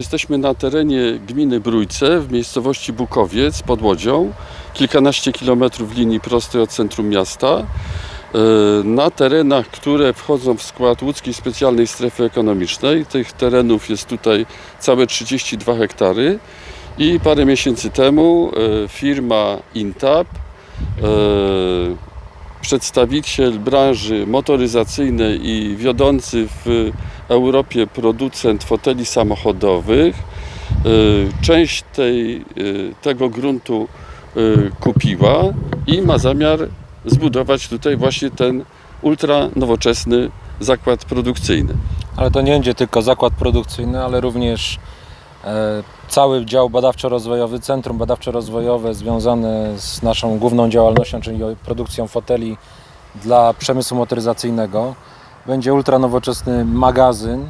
Jesteśmy na terenie gminy Brójce w miejscowości Bukowiec pod Łodzią, kilkanaście kilometrów linii prostej od centrum miasta. E, Na terenach, które wchodzą w skład łódzkiej specjalnej strefy ekonomicznej, tych terenów jest tutaj całe 32 hektary i parę miesięcy temu e, firma Intap, e, przedstawiciel branży motoryzacyjnej i wiodący w Europie producent foteli samochodowych y, część tej, y, tego gruntu y, kupiła i ma zamiar zbudować tutaj właśnie ten ultra nowoczesny zakład produkcyjny. Ale to nie będzie tylko zakład produkcyjny, ale również e, cały dział badawczo-rozwojowy, centrum badawczo-rozwojowe związane z naszą główną działalnością, czyli produkcją foteli dla przemysłu motoryzacyjnego. Będzie ultranowoczesny magazyn,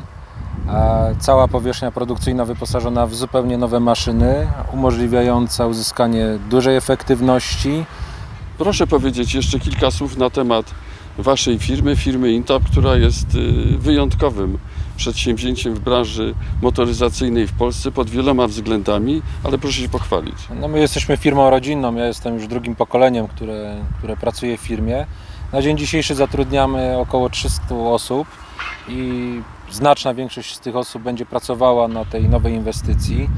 cała powierzchnia produkcyjna wyposażona w zupełnie nowe maszyny, umożliwiająca uzyskanie dużej efektywności, Proszę powiedzieć jeszcze kilka słów na temat Waszej firmy, firmy Intap, która jest y, wyjątkowym przedsięwzięciem w branży motoryzacyjnej w Polsce pod wieloma względami, ale proszę się pochwalić. No my jesteśmy firmą rodzinną, ja jestem już drugim pokoleniem, które, które pracuje w firmie. Na dzień dzisiejszy zatrudniamy około 300 osób i znaczna większość z tych osób będzie pracowała na tej nowej inwestycji.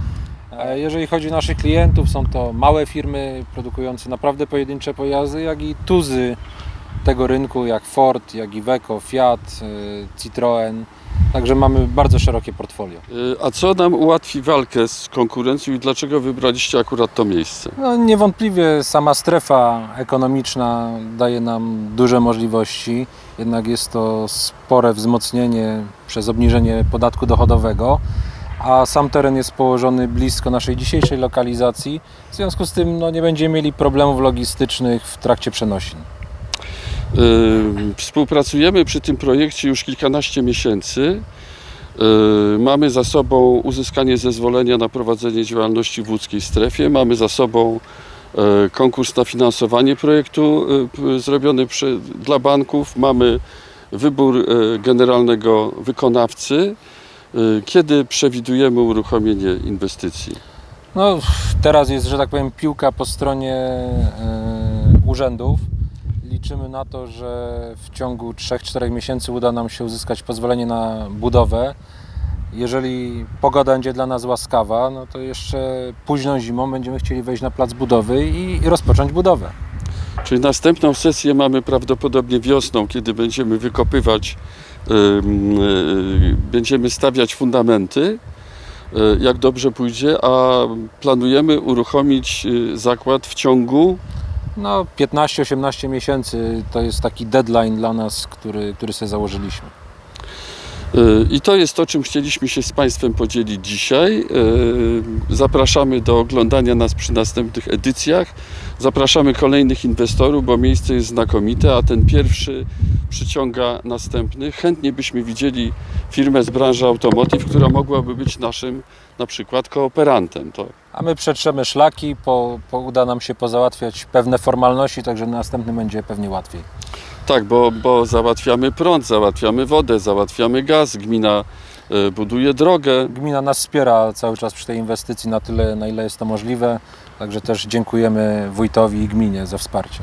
Jeżeli chodzi o naszych klientów, są to małe firmy produkujące naprawdę pojedyncze pojazdy, jak i tuzy tego rynku, jak Ford, jak Iveco, Fiat, e, Citroën. Także mamy bardzo szerokie portfolio. Y, A co nam ułatwi walkę z konkurencją i dlaczego wybraliście akurat to miejsce? No, niewątpliwie sama strefa ekonomiczna daje nam duże możliwości, jednak jest to spore wzmocnienie przez obniżenie podatku dochodowego, a sam teren jest położony blisko naszej dzisiejszej lokalizacji, w związku z tym no, nie będziemy mieli problemów logistycznych w trakcie przenosin. Współpracujemy przy tym projekcie już kilkanaście miesięcy. Mamy za sobą uzyskanie zezwolenia na prowadzenie działalności w łódzkiej strefie. Mamy za sobą y, konkurs na finansowanie projektu p- zrobiony przy, dla banków. Mamy wybór y, generalnego wykonawcy. Kiedy przewidujemy uruchomienie inwestycji? No, teraz jest, że tak powiem, piłka po stronie e, urzędów. Liczymy na to, że w ciągu 3-4 miesięcy uda nam się uzyskać pozwolenie na budowę. Jeżeli pogoda będzie dla nas łaskawa, no to jeszcze późną zimą będziemy chcieli wejść na plac budowy i, rozpocząć budowę. Czyli następną sesję mamy prawdopodobnie wiosną, kiedy będziemy wykopywać, y, będziemy stawiać fundamenty, y, jak dobrze pójdzie, a planujemy uruchomić y, zakład w ciągu No, 15-18 miesięcy to jest taki deadline dla nas, który, który sobie założyliśmy. Y, i to jest to, czym chcieliśmy się z Państwem podzielić dzisiaj. Y, Zapraszamy do oglądania nas przy następnych edycjach. Zapraszamy kolejnych inwestorów, bo miejsce jest znakomite, a ten pierwszy przyciąga następnych. Chętnie byśmy widzieli firmę z branży automotive, która mogłaby być naszym na przykład kooperantem. To A my przetrzemy szlaki, po, po, uda nam się pozałatwiać pewne formalności, także następnym będzie pewnie łatwiej. Tak, bo, bo załatwiamy prąd, załatwiamy wodę, załatwiamy gaz, gmina e, buduje drogę. Gmina nas wspiera cały czas przy tej inwestycji na tyle, na ile jest to możliwe. Także też dziękujemy wójtowi i gminie za wsparcie.